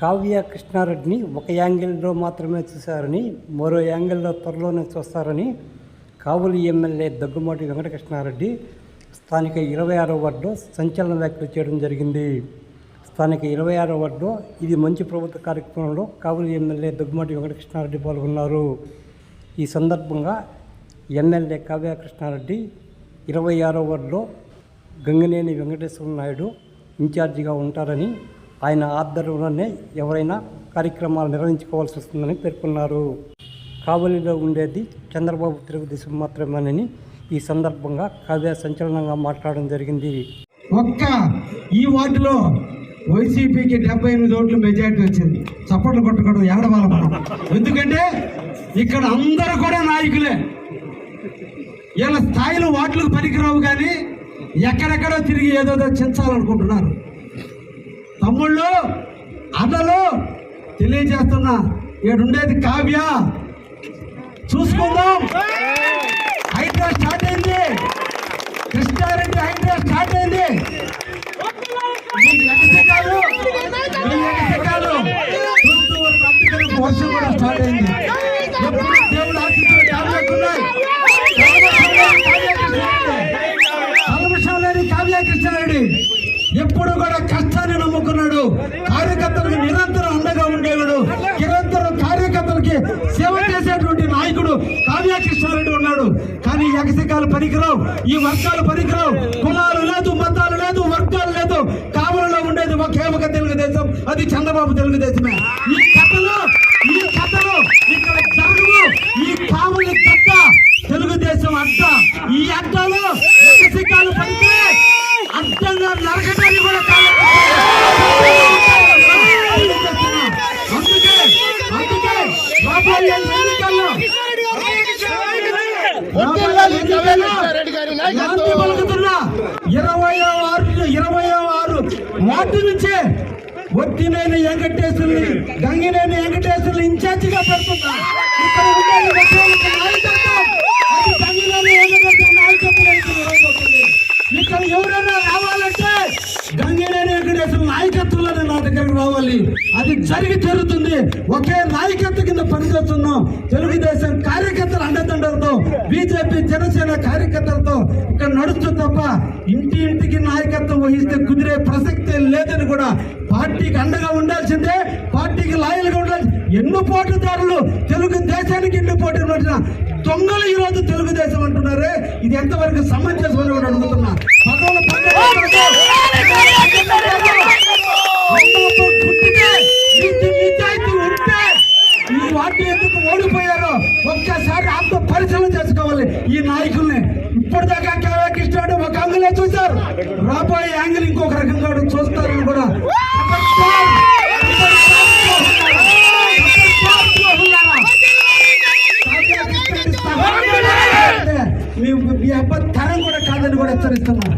కావ్య కృష్ణారెడ్డిని ఒక యాంగిల్లో మాత్రమే చూశారని మరో యాంగిల్లో త్వరలోనే చూస్తారని కావులి ఎమ్మెల్యే దగ్గుమాటి వెంకటకృష్ణారెడ్డి స్థానిక ఇరవై ఆరో వార్డులో సంచలన వ్యాఖ్యలు చేయడం జరిగింది. స్థానిక ఇరవై ఆరో వార్డులో ఇది మంచి ప్రభుత్వ కార్యక్రమంలో కావులి ఎమ్మెల్యే దగ్గుమాటి వెంకటకృష్ణారెడ్డి పాల్గొన్నారు. ఈ సందర్భంగా ఎమ్మెల్యే కావ్య కృష్ణారెడ్డి ఇరవై ఆరో వార్డులో గంగినేని వెంకటేశ్వర నాయుడు ఇన్ఛార్జిగా ఉంటారని ఆయన ఆధ్వర్యంలోనే ఎవరైనా కార్యక్రమాలు నిర్వహించుకోవాల్సి వస్తుందని పేర్కొన్నారు. కావలిలో ఉండేది చంద్రబాబు తెలుగుదేశం మాత్రమేనని ఈ సందర్భంగా కావ్య సంచలనంగా మాట్లాడడం జరిగింది. ఒక్క ఈ వార్డులో వైసీపీకి డెబ్బై ఎనిమిది ఓట్లు మెజార్టీ వచ్చింది. చప్పట్లు కొట్టకూడదు ఏడవాళ్ళ మనం ఎందుకంటే ఇక్కడ అందరూ కూడా నాయకులే. వీళ్ళ స్థాయిలో వాట్లకు పనికిరావు కానీ ఎక్కడెక్కడో తిరిగి ఏదోదో చించాలనుకుంటున్నారు. తమ్ముళ్ళు అన్నలు తెలియజేస్తున్నా ఉండేది కావ్య. చూసుకుందాం. హైడ్రా స్టార్ట్ అయింది. కృష్ణారెడ్డి హైడ్రా స్టార్ట్ అయింది. వర్షం కూడా స్టార్ట్ అయింది ఎప్పుడు దేవుడు ఆశీస్సులు కావ్యకు ఉన్నాయి. కల్మషం లేని కావ్య కృష్ణారెడ్డి. ఎప్పుడు కూడా కష్టాన్ని ఉండేవాడు కార్యకర్తలకు నిరంతరం అండగా ఉండేవాడు నిరంతరం కార్యకర్తలకి సేవ చేసేటువంటి నాయకుడు కావ్యకృష్ణారెడ్డి ఉన్నాడు. కానీ ఎగసికాలు పనికిరావు ఈ వర్గాలు పనికిరావు. కులాలు లేదు మతాలు లేదు వర్గాలు లేదు. కావలలో ఉండేది ఒకే ఒక తెలుగుదేశం అది చంద్రబాబు తెలుగుదేశమే. ఇరవై ఆరు ఇరవై ఆరు వార్డు నుంచే ఒత్తినేని వెంకటేశ్వరుని గంగినేని వెంకటేశ్వరుని ఇన్ఛార్జిగా పెడుతున్నా. ఇక్కడ ఎవరైనా రావాలంటే గంగినేని వెంకటేశ్వర నాయకత్వంలోనే నా దగ్గరకు రావాలి. అది జరిగి తీరుతుంది. ఒకే నాయకత్వం కింద పనిచేస్తున్నాం. తెలుగుదేశం కార్యకర్తల కార్యకర్తలతో బీజేపీ జనసేన కార్యకర్తలతో ఇక్కడ నడుస్తూ తప్ప ఇంటి ఇంటికి నాయకత్వం వహిస్తే కుదిరే ప్రసక్తే లేదని కూడా పార్టీకి అండగా ఉండాల్సిందే పార్టీకి లాయల్గా ఉండాల్సి ఎన్నో పోటీదారులు తెలుగు దేశానికి ఎన్ని పోటీ వచ్చిన దొంగలు ఈ రోజు తెలుగుదేశం అంటున్నారే. ఇది ఎంతవరకు సమంజసం అని కూడా అడుగుతున్నా. ఎందుకు ఓడిపోయారో ఒక్కసారి ఆత్మ పరిశీలన చేసుకోవాలి. ఈ నాయకుల్ని ఇప్పటిదాకా కేవలం కృష్ణుడు ఒక అంగులే చూశారు. రాబోయే యాంగిల్ ఇంకొక రకంగా చూస్తారు కూడా మీ అబ్బాయి తరం కూడా కాదని కూడా హెచ్చరిస్తున్నాను.